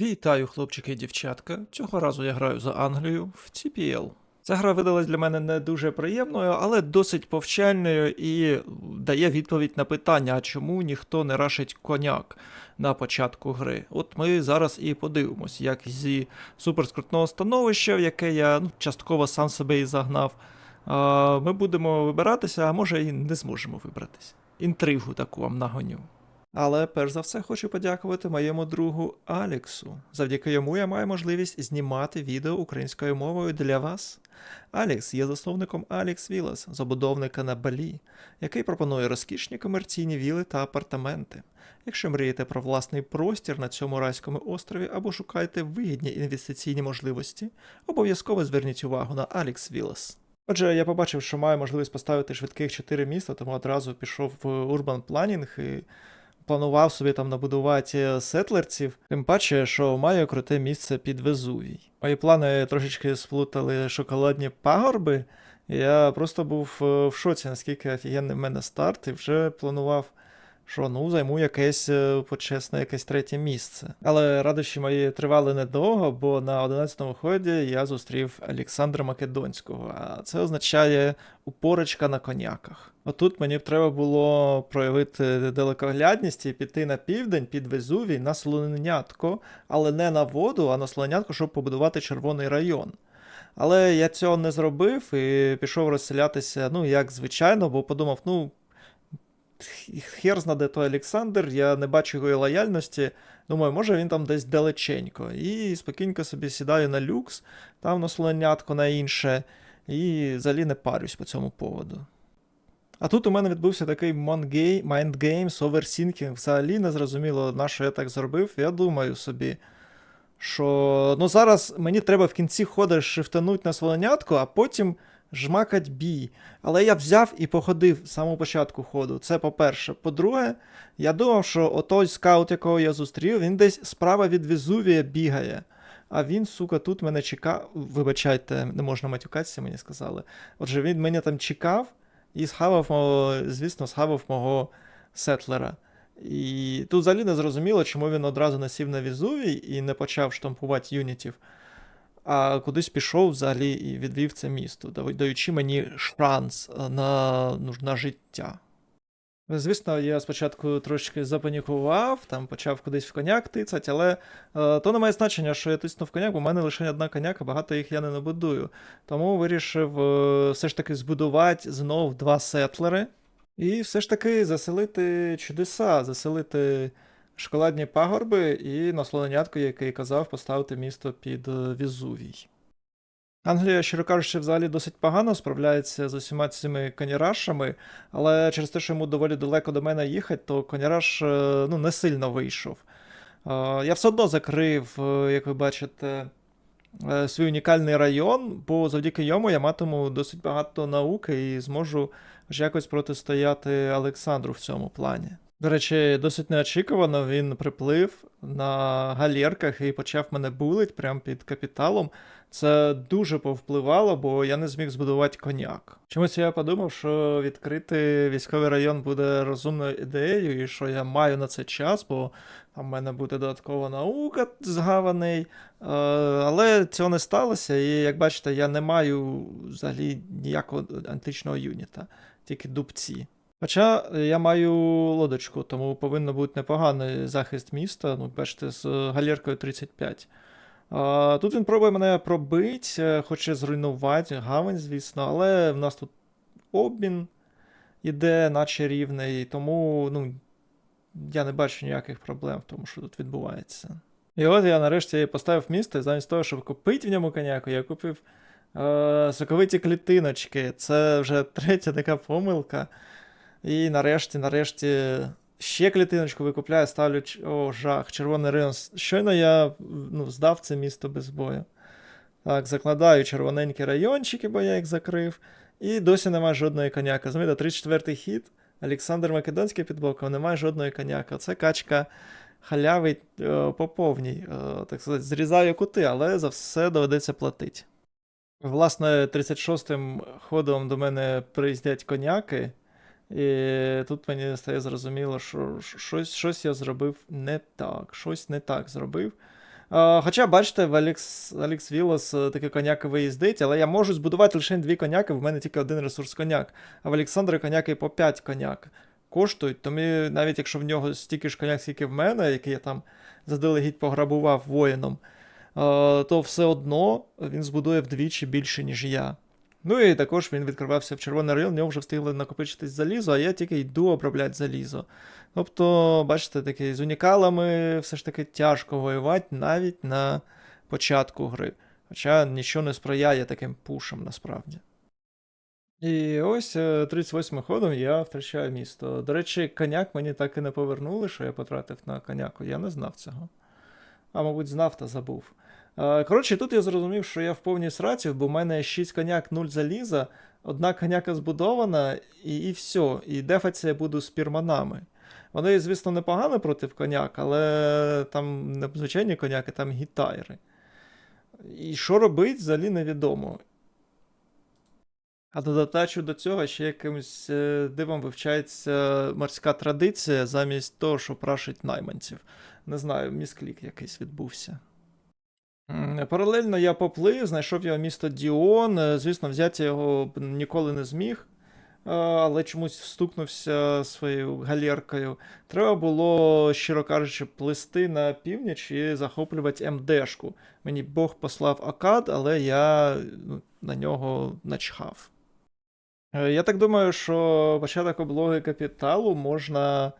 Вітаю, хлопчики і дівчатка. Цього разу я граю за Англію в TPL. Ця гра видалась для мене не дуже приємною, але досить повчальною і дає відповідь на питання, чому ніхто не рашить коняк на початку гри. От ми зараз і подивимось, як зі суперскрутного становища, в яке я ну, частково сам себе і загнав, ми будемо вибиратися, а може і не зможемо вибратися. Інтригу таку вам нагоню. Але перш за все хочу подякувати моєму другу Аліксу. Завдяки йому я маю можливість знімати відео українською мовою для вас. Алікс є засновником Alex Villas, забудовника на Балі, який пропонує розкішні комерційні віли та апартаменти. Якщо мрієте про власний простір на цьому райському острові або шукаєте вигідні інвестиційні можливості, обов'язково зверніть увагу на Alex Villas. Отже, я побачив, що маю можливість поставити швидких 4 міста, тому одразу пішов в Urban Planning і планував собі там набудувати сетлерців, тим паче, що маю круте місце під Везувій. Мої плани трошечки сплутали шоколадні пагорби. Я просто був е, в шоці, наскільки офігенний в мене старт, і вже планував, що ну займу якесь е, почесне, якесь третє місце. Але радощі мої тривали недовго, бо на 11-му ході я зустрів Олександра Македонського, а це означає упорочка на коняках. Отут мені б треба було проявити далекоглядність і піти на південь під Везувій на слонятко, але не на воду, а на слонятко, щоб побудувати червоний район. Але я цього не зробив і пішов розселятися, ну, як звичайно, бо подумав, ну, хер знаде той Олександр, я не бачу його лояльності. Думаю, може він там десь далеченько. І спокійнько собі сідаю на люкс, там на слонятко на інше, і взагалі не парюсь по цьому поводу. А тут у мене відбувся такий mind games, overthinking, взагалі не зрозуміло, на що я так зробив. Я думаю собі, що ну зараз мені треба в кінці хода шифтануть на сволонятку, а потім жмакать бій. Але я взяв і походив з самого початку ходу. Це по-перше. По-друге, я думав, що отой скаут, якого я зустрів, він десь справа від Везувія бігає. А він, сука, тут мене чекав. Вибачайте, не можна матюкатися, мені сказали. Отже, він мене там чекав і схавав мого, звісно, схавав мого сетлера. І тут взагалі не зрозуміло, чому він одразу насів на Візувій і не почав штампувати юнітів, а кудись пішов взагалі і відвів це місто, даючи мені шанс на, ну, на життя. Звісно, я спочатку трошки запанікував, там почав кудись в коняк тицять, але е, то не має значення, що я тиснув коняк, бо в мене лише одна коняка, багато їх я не набудую. Тому вирішив е, все ж таки збудувати знов два сетлери. І все ж таки заселити чудеса, заселити шоколадні пагорби і на слоненятку, який казав, поставити місто під е, Візувій. Англія, щиро кажучи, взагалі досить погано справляється з усіма цими конярашами, але через те, що йому доволі далеко до мене їхати, то коняраш е, ну, не сильно вийшов. Е, Я все одно закрив, як ви бачите, свій унікальний район, бо завдяки йому я матиму досить багато науки і зможу хоч якось протистояти Олександру в цьому плані. До речі, досить неочікувано він приплив на галерках і почав мене булить прямо під капіталом. Це дуже повпливало, бо я не зміг збудувати коняк. Чомусь я подумав, що відкрити військовий район буде розумною ідеєю, і що я маю на це час, бо там в мене буде додаткова наука згаваний. Е, Але цього не сталося, і як бачите, я не маю взагалі ніякого античного юніта, тільки дубці. Хоча я маю лодочку, тому повинно бути непоганий захист міста. Ну, бачите, з галеркою 35. А, Тут він пробує мене пробити, хоче зруйнувати гавань, звісно, але в нас тут обмін іде, наче рівний, тому ну, я не бачу ніяких проблем в тому, що тут відбувається. І от я нарешті поставив місто, і замість того, щоб купити в ньому коняку, я купив е, соковиті клітиночки. Це вже третя така помилка. І нарешті, нарешті, ще клітиночку викупляю, ставлю о, жах, червоний район. Щойно я ну, здав це місто без бою. Так, закладаю червоненькі райончики, бо я їх закрив. І досі немає жодної коняка. Замітьте, 34-й хід. Олександр Македонський під боком, немає жодної коняка. Це качка халявить по повній. Так сказати, зрізаю кути, але за все доведеться платити. Власне, 36-м ходом до мене приїздять коняки. І тут мені стає зрозуміло, що щось щось я зробив не так. Щось не так зробив. А, хоча, бачите, в Алекс, Алекс Вілос е, такі коняки виїздить, але я можу збудувати лише дві коняки, в мене тільки один ресурс коняк. А в Олександра коняки по 5 коняк коштують, тому навіть якщо в нього стільки ж коняк, скільки в мене, який я там заздалегідь пограбував воїном, е, то все одно він збудує вдвічі більше, ніж я. Ну і також він відкривався в червоний район, в нього вже встигли накопичитись залізо, а я тільки йду обробляти залізо. Тобто, бачите, такі з унікалами все ж таки тяжко воювати навіть на початку гри. Хоча нічого не сприяє таким пушам насправді. І ось е, 38 ходом я втрачаю місто. До речі, коняк мені так і не повернули, що я потратив на коняку. Я не знав цього. А, мабуть, знав та забув. Е, Коротше, тут я зрозумів, що я в повній сраці, бо в мене 6 коняк, 0 заліза, одна коняка збудована, і, і все. І дефаться я буду з пірманами. Вони, звісно, непогано проти коняк, але там не звичайні коняки, там гітайри. І що робить, взагалі невідомо. А до додачу до цього ще якимось е, дивом вивчається морська традиція замість того, що прашить найманців. Не знаю, місклік якийсь відбувся. Паралельно я поплив, знайшов його місто Діон. Е, Звісно, взяти його ніколи не зміг, е, але чомусь встукнувся своєю галеркою. Треба було, щиро кажучи, плисти на північ і захоплювати МДшку. Мені Бог послав Акад, але я ну, на нього начхав. Е, Я так думаю, що початок облоги капіталу можна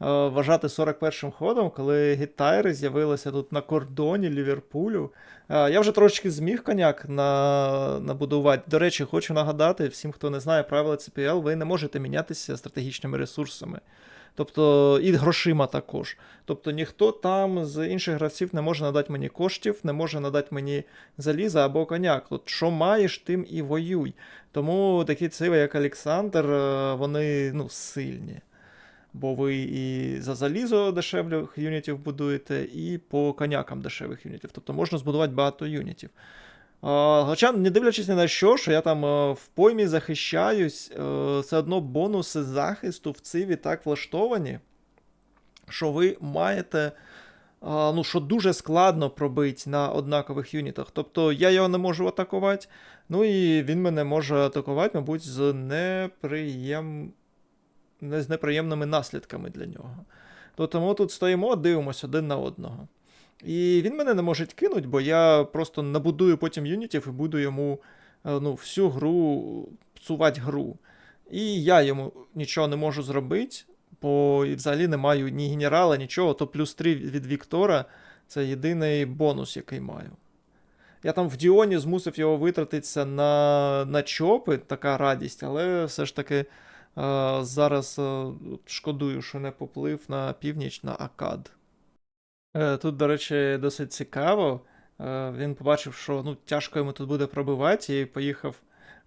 вважати 41-м ходом, коли гітайри з'явилися тут на кордоні Ліверпулю. Е, Я вже трошечки зміг коняк на... набудувати. До речі, хочу нагадати всім, хто не знає правила CPL, ви не можете мінятися стратегічними ресурсами. Тобто і грошима також. Тобто ніхто там з інших гравців не може надати мені коштів, не може надати мені заліза або коняк. От що маєш, тим і воюй. Тому такі циви, як Олександр, е, вони ну, сильні. Бо ви і за залізо дешевих юнітів будуєте, і по конякам дешевих юнітів. Тобто можна збудувати багато юнітів. Хоча, не дивлячись ні на що, що я там е, в поймі захищаюсь, е, все одно бонуси захисту в циві так влаштовані, що ви маєте. Ну, що дуже складно пробити на однакових юнітах. Тобто я його не можу атакувати, ну і він мене може атакувати, мабуть, з неприєм... з неприємними наслідками для нього. То тому тут стоїмо, дивимося один на одного. І він мене не може кинути, бо я просто набудую потім юнітів і буду йому е, ну, всю гру псувати гру. І я йому нічого не можу зробити, бо взагалі не маю ні генерала, нічого, то плюс 3 від Віктора це єдиний бонус, який маю. Я там в Діоні змусив його витратитися на, на чопи, така радість, але все ж таки зараз е, шкодую, що не поплив на північ на Акад. Е, Тут, до речі, досить цікаво. Е, Він побачив, що ну, тяжко йому тут буде пробивати, і поїхав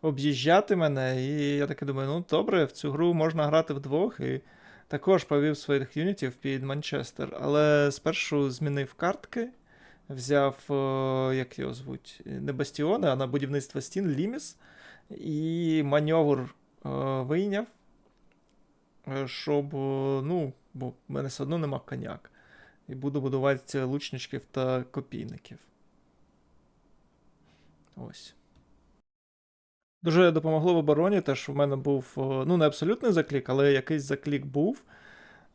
об'їжджати мене. І я таки думаю, ну добре, в цю гру можна грати вдвох. І також повів своїх юнітів під Манчестер. Але спершу змінив картки, взяв, е, як його звуть, не Бастіони, а на будівництво стін Ліміс. І маневр е, вийняв, е, щоб, е, ну, бо в мене все одно нема коняк і буду будувати лучничків та копійників. Ось. Дуже допомогло в обороні, те, що в мене був, е, ну, не абсолютний заклік, але якийсь заклік був.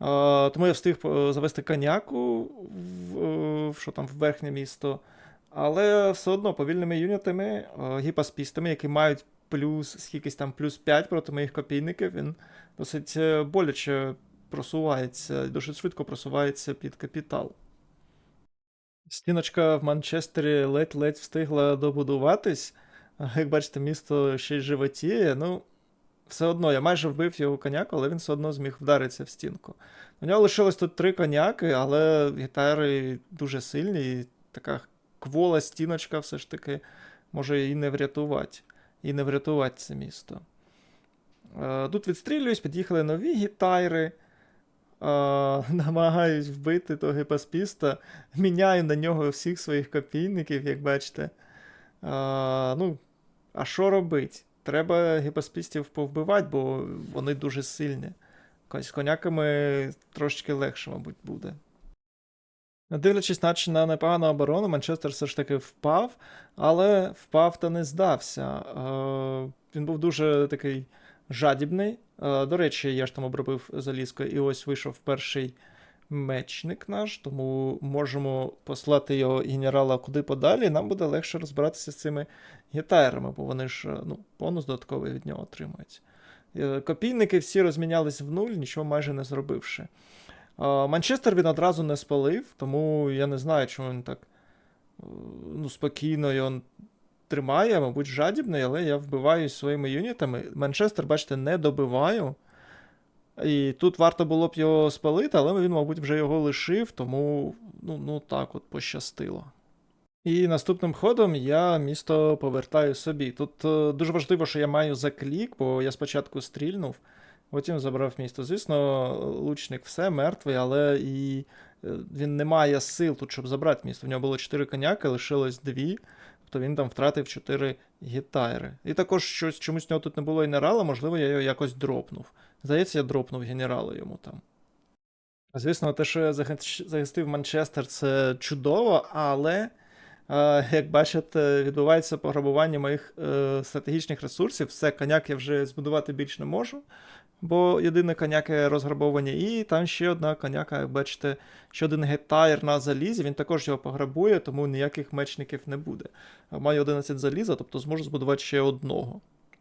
Е, Тому я встиг е, завести коняку в, е, що там, в верхнє місто. Але все одно повільними юнітами, е, гіпаспістами, які мають плюс скількись там плюс 5 проти моїх копійників, він досить е, боляче просувається, досить швидко просувається під капітал. Стіночка в Манчестері ледь-ледь встигла добудуватись. Як бачите, місто ще й животіє. Ну, все одно, я майже вбив його коняку, але він все одно зміг вдаритися в стінку. У нього лишилось тут три коняки, але гітари дуже сильні, і така квола стіночка все ж таки може і не врятувати. І не врятувати це місто. Е, Тут відстрілююсь, під'їхали нові гітайри. Е, намагаюсь вбити того гіпаспіста. Міняю на нього всіх своїх копійників, як бачите. А, ну, а що робить? Треба гіпаспістів повбивати, бо вони дуже сильні. З коняками трошечки легше, мабуть, буде. Дивлячись, наче на непогану оборону, Манчестер все ж таки впав, але впав та не здався. Е, Він був дуже такий жадібний. Е, До речі, я ж там обробив залізко, і ось вийшов перший мечник наш, тому можемо послати його генерала куди подалі, і нам буде легше розбиратися з цими гітайрами, бо вони ж е, ну, бонус додатковий від нього отримують. Копійники всі розмінялись в нуль, нічого майже не зробивши. Манчестер він одразу не спалив, тому я не знаю, чому він так е, ну, спокійно його тримає, мабуть, жадібний, але я вбиваюсь своїми юнітами. Манчестер, бачите, не добиваю. І тут варто було б його спалити, але він, мабуть, вже його лишив, тому ну, ну так от пощастило. І наступним ходом я місто повертаю собі. Тут е, дуже важливо, що я маю заклік, бо я спочатку стрільнув, потім забрав місто. Звісно, лучник все мертвий, але і е, він не має сил тут, щоб забрати місто. В нього було 4 коняки, лишилось 2, тобто він там втратив 4 гітайри. І також щось чомусь в нього тут не було генерала, можливо, я його якось дропнув. Здається, я дропнув генерала йому там. Звісно, те, що я захистив Манчестер, це чудово, але. Е, Як бачите, відбувається пограбування моїх е, стратегічних ресурсів. Все, коняк я вже збудувати більш не можу, бо єдине коняки розграбовані. І там ще одна коняка, як бачите, ще один гетайр на залізі, він також його пограбує, тому ніяких мечників не буде. Маю 11 заліза, тобто зможу збудувати ще одного.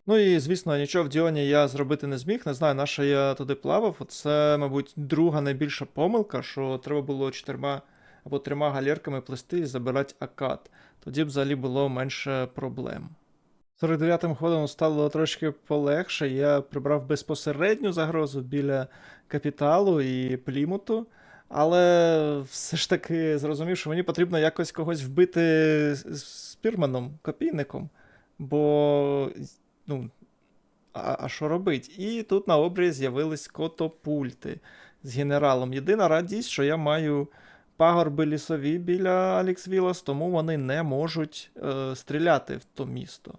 Ну і звісно, нічого в Діоні я зробити не зміг. Не знаю, на що я туди плавав. Це, мабуть, друга найбільша помилка, що треба було чотирма або трьома галерками плести і забирати акад. Тоді б взагалі було менше проблем. 49-м ходом стало трошки полегше. Я прибрав безпосередню загрозу біля капіталу і плімуту. Але все ж таки зрозумів, що мені потрібно якось когось вбити з- спірманом, копійником. Бо, ну, а, а що робить? І тут на обрії з'явились котопульти з генералом. Єдина радість, що я маю пагорби лісові біля Алікс Вілас, тому вони не можуть е, стріляти в то місто.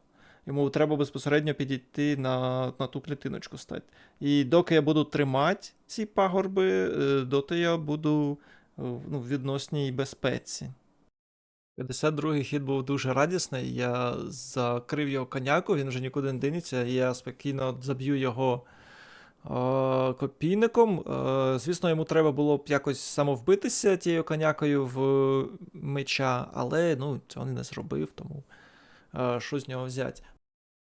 Йому треба безпосередньо підійти на, на ту клітиночку стати. І доки я буду тримати ці пагорби, е, доти я буду е, ну, в відносній безпеці. 52-й хід був дуже радісний. Я закрив його коняку, він вже нікуди не динеться, і я спокійно заб'ю його е, копійником. Звісно, йому треба було б якось самовбитися тією конякою в меча, але ну, цього не зробив, тому що з нього взяти.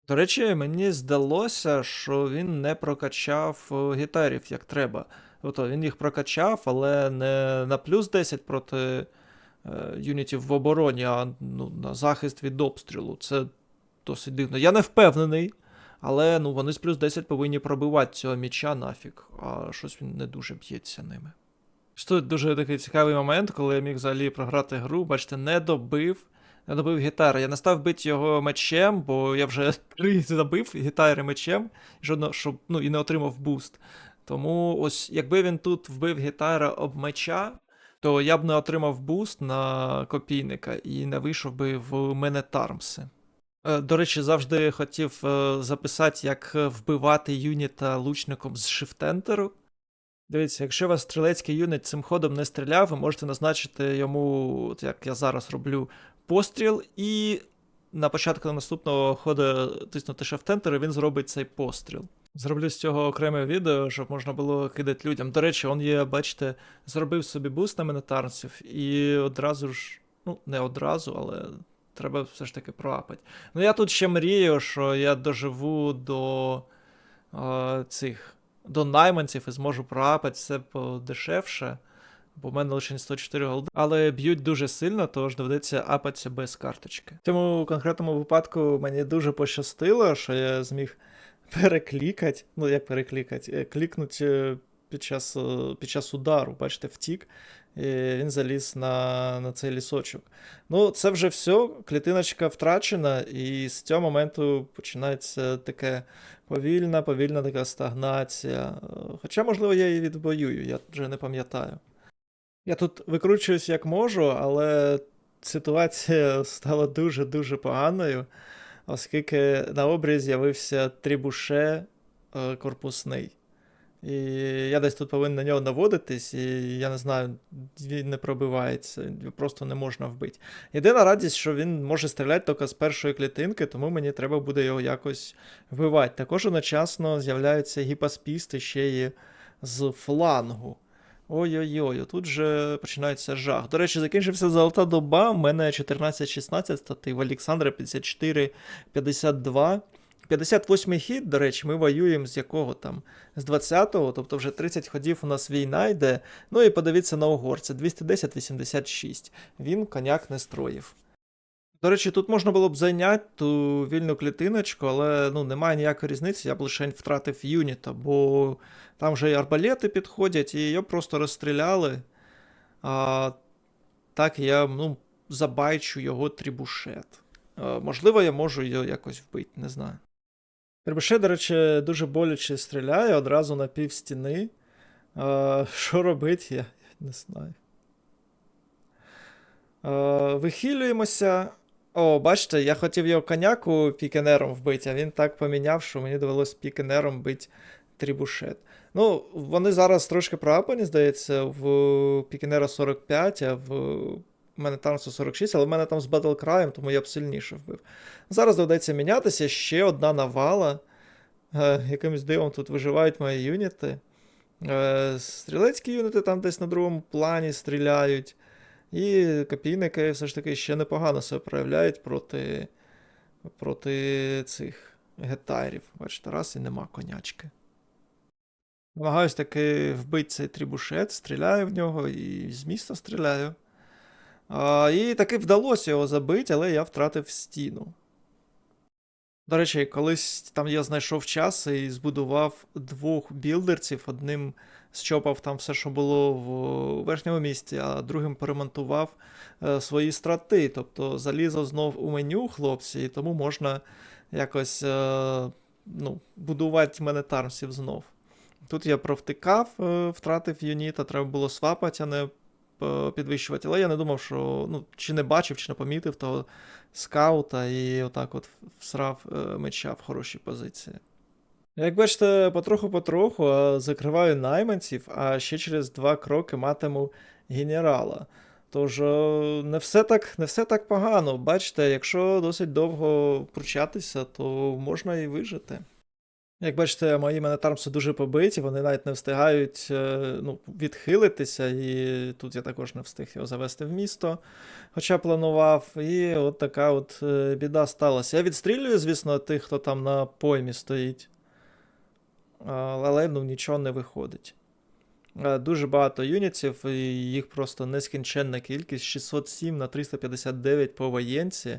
До речі, мені здалося, що він не прокачав е, гітарів як треба. Тобто він їх прокачав, але не на плюс 10 проти е, юнітів в обороні, а ну, на захист від обстрілу. Це досить дивно. Я не впевнений, але ну, вони з плюс 10 повинні пробивати цього міча нафіг, а щось він не дуже б'ється ними. Тут дуже такий цікавий момент, коли я міг взагалі програти гру, бачите, не добив. Не добив гітари. Я не став бити його мечем, бо я вже три забив гітари мечем, жодно, щоб, ну, і не отримав буст. Тому ось якби він тут вбив гітара об меча, то я б не отримав буст на копійника і не вийшов би в мене Тармси. Е, До речі, завжди хотів е, записати, як вбивати юніта лучником з шифтентеру. Дивіться, якщо у вас стрілецький юнит цим ходом не стріляв, ви можете назначити йому, як я зараз роблю, постріл, і на початку наступного ходу тиснути Shift-Enter, і він зробить цей постріл. Зроблю з цього окреме відео, щоб можна було кидати людям. До речі, он є, бачите, зробив собі буст на мінотарців, і одразу ж, ну, не одразу, але треба все ж таки проапати. Ну, я тут ще мрію, що я доживу до е, цих до найманців і зможу проапати все подешевше, бо в мене лише 104 голди. Але б'ють дуже сильно, тож доведеться апатися без карточки. В цьому конкретному випадку мені дуже пощастило, що я зміг переклікати. Ну, як переклікати? Клікнути під час, е, під час удару, бачите, втік. І він заліз на, на цей лісочок. Ну, це вже все. Клітиночка втрачена, і з цього моменту починається таке повільна, повільна така стагнація. Е, Хоча, можливо, я її відбоюю, я вже не пам'ятаю. Я тут викручуюсь як можу, але ситуація стала дуже-дуже поганою, оскільки на обрії з'явився трібуше е, корпусний. І я десь тут повинен на нього наводитись, і я не знаю, він не пробивається, просто не можна вбити. Єдина радість, що він може стріляти тільки з першої клітинки, тому мені треба буде його якось вбивати. Також одночасно з'являються гіпаспісти ще й з флангу. Ой-ой-ой, тут же починається жах. До речі, закінчився золота доба. У мене 14-16 стати, в Олександра 54-52. 58 хід, до речі, ми воюємо з якого там? З 20-го, тобто вже 30 ходів у нас війна йде. Ну і подивіться на угорця 210-86. Він коняк не строїв. До речі, тут можна було б зайняти ту вільну клітиночку, але ну, немає ніякої різниці, я б лише втратив юніта, бо там вже і арбалети підходять, і його просто розстріляли. А, так я ну, забайчу його трібушет. А, можливо, я можу його якось вбити, не знаю. Трібушет, до речі, дуже боляче стріляє одразу на пів стіни. А, що робити, я не знаю. Вихилюємося. О, бачите, я хотів його коняку пікенером вбити, а він так поміняв, що мені довелось пікенером бити трібушет. Ну, вони зараз трошки проапані, здається, в пікенера 45, а в мене там 46, але в мене там з батлкраєм, тому я б сильніше вбив. Зараз доведеться мінятися ще одна навала. Е, якимось дивом тут виживають мої юніти. Е, стрілецькі юніти там десь на другому плані стріляють. І копійники все ж таки ще непогано себе проявляють проти проти цих гетайрів. Бачите, раз і нема конячки. Намагаюсь таки вбити цей трібушет, стріляю в нього і з міста стріляю. А, І таки вдалося його забити, але я втратив стіну. До речі, колись там я знайшов час і збудував двох білдерців. Одним зчопав там все, що було в верхньому місці, а другим перемонтував е, свої страти. Тобто залізо знов у меню, хлопці, і тому можна якось е, ну, будувати менетармсів знов. Тут я провтикав, е, втратив юніта, треба було свапати, а не підвищувати. Але я не думав, що ну, чи не бачив, чи не помітив того скаута і отак от всрав е, меча в хороші позиції. Як бачите, потроху-потроху закриваю найманців, а ще через два кроки матиму генерала. Тож е, не все так не все так погано. Бачите, якщо досить довго пручатися, то можна і вижити. Як бачите, мої менетармси дуже побиті, вони навіть не встигають е, ну, відхилитися, і тут я також не встиг його завести в місто, хоча планував. І от така от е, біда сталася. Я відстрілюю, звісно, тих, хто там на поймі стоїть. Але ну, нічого не виходить. Дуже багато юнітів, і їх просто нескінченна кількість 607 на 359 по воєнці.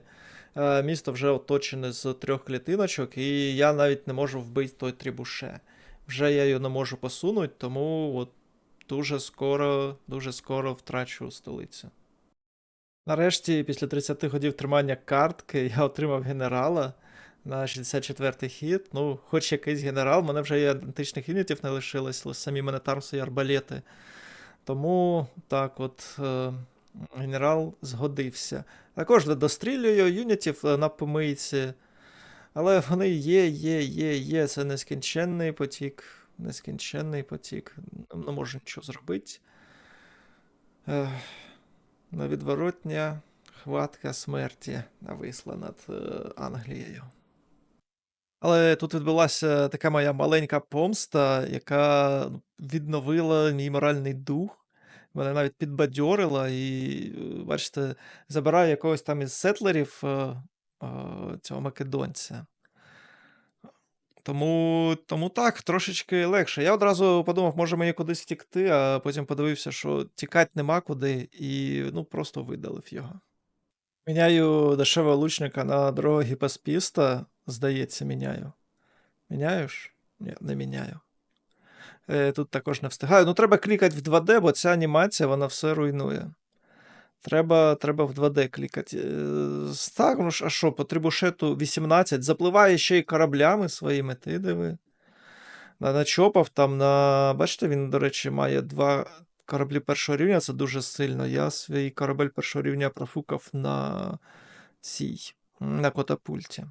Е, місто вже оточене з трьох клітиночок, і я навіть не можу вбити той трібуше. Вже я його не можу посунути, тому от дуже скоро дуже скоро втрачу столицю. Нарешті, після 30 годів тримання картки, я отримав генерала на 64-й хід. Ну, хоч якийсь генерал, мене вже і античних юнітів не лишилось, лише самі менетарси і арбалети. Тому так от. Е генерал згодився. Також дострілюю юнітів на помийці. Але вони є, є, є, є. Це нескінченний потік. Нескінченний потік. Не можу нічого зробити. Невідворотня хватка смерті нависла над е, Англією. Але тут відбулася така моя маленька помста, яка відновила мій моральний дух мене навіть підбадьорила, і, е, бачите, забираю якогось там із сетлерів е, е, цього македонця. Тому тому так, трошечки легше. Я одразу подумав, може мені кудись втікти, а потім подивився, що тікати нема куди, і ну, просто видалив його. Міняю дешевого лучника на дорогого гіпаспіста, здається, міняю. Міняєш? Ні, не міняю. Е, тут також не встигаю. Ну, треба клікати в 2D, бо ця анімація вона все руйнує. Треба треба в 2D клікати. Е, так, ну а що, по трибушету 18. Запливає ще й кораблями своїми, ти диви. Начопав там на. Бачите, він, до речі, має два кораблі першого рівня, це дуже сильно. Я свій корабель першого рівня профукав на цій, на катапульті.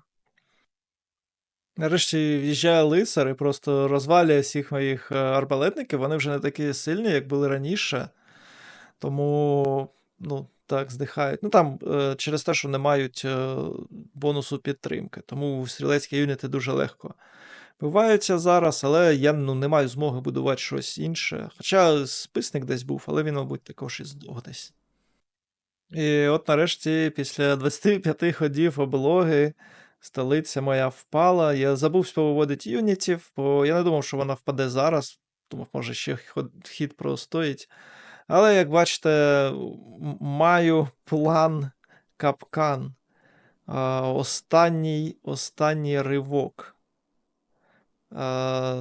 Нарешті в'їжджає лицар і просто розвалює всіх моїх е, арбалетників. Вони вже не такі сильні, як були раніше. Тому, ну, так, здихають. Ну там е, через те, що не мають е, бонусу підтримки. Тому стрілецькі юніти дуже легко буваються зараз, але я ну, не маю змоги будувати щось інше. Хоча списник десь був, але він, мабуть, також і здох десь. І от нарешті, після 25 ходів облоги, столиця моя впала. Я забув повиводити юнітів, бо я не думав, що вона впаде зараз. Думав, може, ще хід простоїть. Але, як бачите, маю план капкан. Останній, останній ривок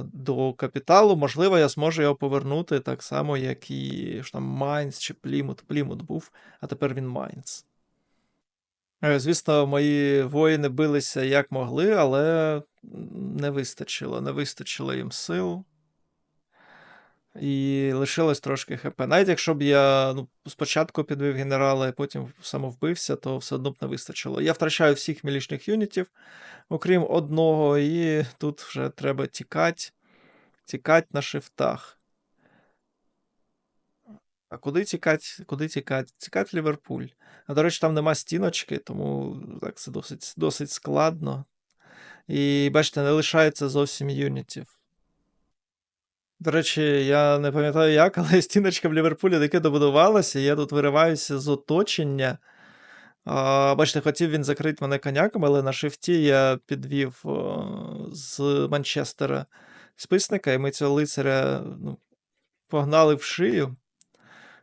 до капіталу. Можливо, я зможу його повернути так само, як і там Майнц чи Плімут. Плімут був, а тепер він Майнц. Е, Звісно, мої воїни билися як могли, але не вистачило. Не вистачило їм сил. І лишилось трошки ХП. Навіть якщо б я ну, спочатку підвів генерала, і потім самовбився, то все одно б не вистачило. Я втрачаю всіх мілічних юнітів, окрім одного, і тут вже треба тікати. Тікати на шифтах. А куди тікати? Куди тікати? Тікати Ліверпуль. А до речі, там нема стіночки, тому так це досить, досить складно. І бачите, не лишається зовсім юнітів. До речі, я не пам'ятаю як, але стіночка в Ліверпулі таки добудувалася, я тут вириваюся з оточення. А, бачите, хотів він закрити мене коняком, але на шифті я підвів з Манчестера списника, і ми цього лицаря ну, погнали в шию.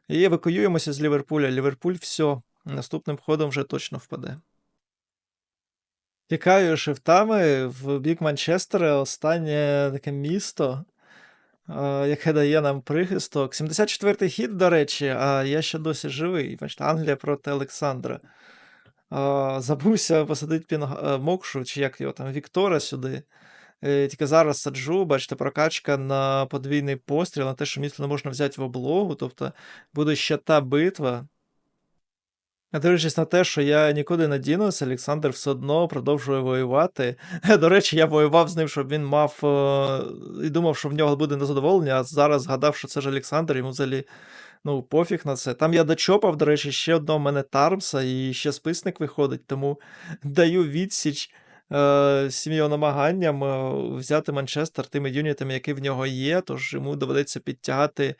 І евакуюємося з Ліверпуля. Ліверпуль все. Наступним ходом вже точно впаде. Тікаю шифтами в бік Манчестера, останнє таке місто, е, яке дає нам прихисток. 74-й хід, до речі, а я ще досі живий. Бачите, Англія проти Олександра. Е, Забувся посадити Пінг... е, Мокшу, чи як його там, Віктора сюди. Е, Тільки зараз саджу, бачите, прокачка на подвійний постріл, на те, що місто не можна взяти в облогу. Тобто буде ще та битва. Дивлячись на те, що я нікуди не дінусь, Олександр все одно продовжує воювати. До речі, я воював з ним, щоб він мав е, і думав, що в нього буде незадоволення, а зараз згадав, що це ж Олександр, йому взагалі ну, пофіг на це. Там я дочопав, до речі, ще одного мене Тармса, і ще списник виходить, тому даю відсіч е, його намаганням е, взяти Манчестер тими юнітами, які в нього є, тож йому доведеться підтягати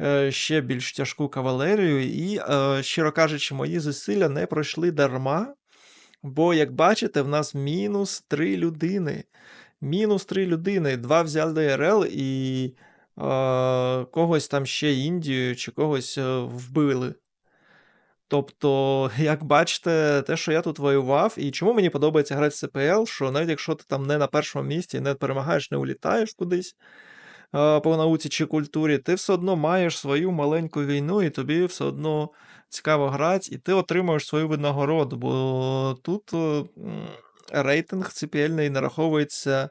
е, ще більш тяжку кавалерію. І, щиро кажучи, мої зусилля не пройшли дарма. Бо, як бачите, в нас мінус три людини. Мінус три людини. Два взяли РЛ і е, когось там ще Індію чи когось вбили. Тобто, як бачите, те, що я тут воював, і чому мені подобається грати в ЦПЛ, що навіть якщо ти там не на першому місці, не перемагаєш, не улітаєш кудись по науці чи культурі, ти все одно маєш свою маленьку війну, і тобі все одно цікаво грати, і ти отримуєш свою винагороду, бо тут рейтинг CPL нараховується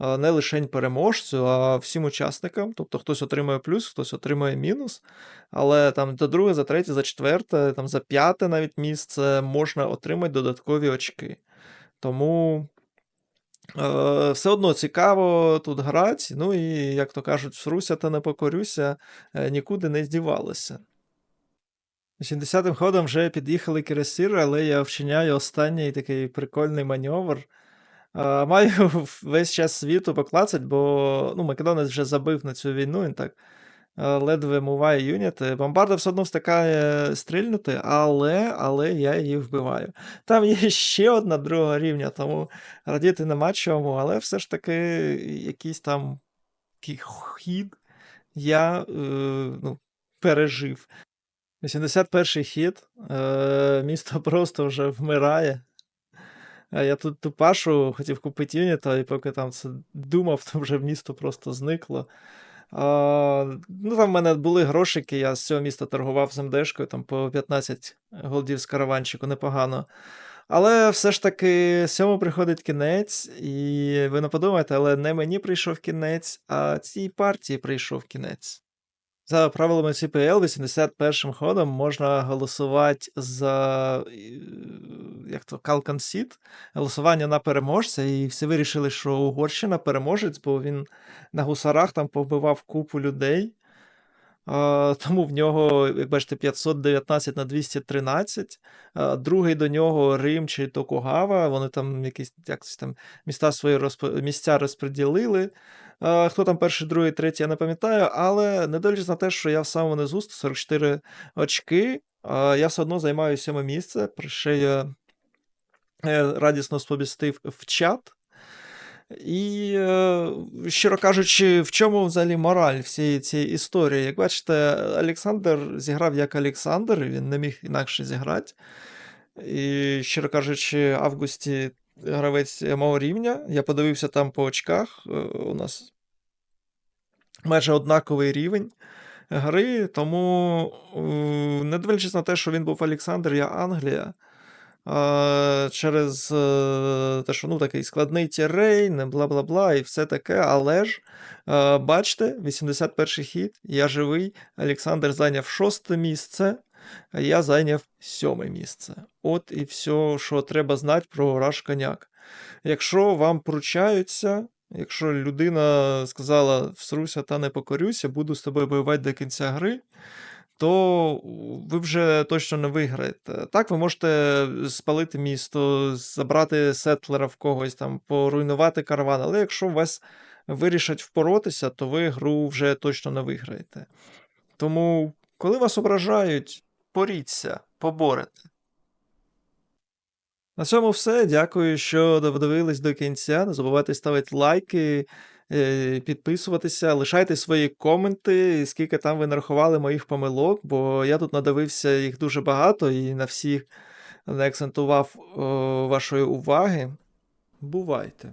не лише переможцю, а всім учасникам. Тобто хтось отримує плюс, хтось отримує мінус. Але там за друге, за третє, за четверте, там за п'яте навіть місце можна отримати додаткові очки. Тому е, все одно цікаво тут грати. Ну і, як то кажуть, всруся та не покорюся, е, нікуди не здівалося. 80-м ходом вже під'їхали кірасіри, але я вчиняю останній такий прикольний маневр. Маю весь час світу поклацать, бо ну, Македонець вже забив на цю війну, він так е, ледве муває юніти. Бомбарда все одно встикає стрільнути, але але я її вбиваю. Там є ще одна друга рівня, тому радіти нема чому, але все ж таки якийсь там хід я е, ну, пережив. 81-й хід. Е, місто просто вже вмирає. Я тут ту пашу хотів купити юніта, і поки там це думав, то вже місто просто зникло. А, ну, Там в мене були грошики, я з цього міста торгував з МДшкою, там по 15 голдів з караванчику, непогано. Але все ж таки сьому приходить кінець, і ви не подумайте, але не мені прийшов кінець, а цій партії прийшов кінець. За правилами CPL 81 м ходом можна голосувати за як то Калкансіт, голосування на переможця, і всі вирішили, що Угорщина переможець, бо він на гусарах там побивав купу людей. Тому в нього, як бачите, 519 на 213. А, другий до нього Рим чи Токугава. Вони там якісь якось там міста свої розп... місця розподілили. Хто там перший, другий, третій, я не пам'ятаю, але не дивлячись на те, що я в самому низу 144 очки, я все одно займаю сьоме місце. Про що я е, радісно сповістив в чат. І, е, щиро кажучи, в чому взагалі мораль всієї цієї історії? Як бачите, Олександр зіграв як Олександр, він не міг інакше зіграти. І, щиро кажучи, августі гравець мого рівня. Я подивився там по очках. е, У нас майже однаковий рівень гри, тому, е, не дивлячись на те, що він був Олександр, я Англія. Через е, те, що ну, такий складний тірейн, бла-бла-бла, і все таке. Але ж, бачите, 81-й хід, я живий. Олександр зайняв шосте місце, я зайняв сьоме місце. От і все, що треба знати про Раш Коняк. Якщо вам поручаються, якщо людина сказала всруся та не покорюся, буду з тобою воювати до кінця гри, то ви вже точно не виграєте. Так, ви можете спалити місто, забрати сетлера в когось, там, поруйнувати караван, але якщо вас вирішать впоротися, то ви гру вже точно не виграєте. Тому, коли вас ображають, поріться, поборете. На цьому все. Дякую, що додивились до кінця. Не забувайте ставити лайки, е, підписуватися, лишайте свої коменти, скільки там ви нарахували моїх помилок, бо я тут надивився їх дуже багато і на всіх не акцентував о, вашої уваги. Бувайте!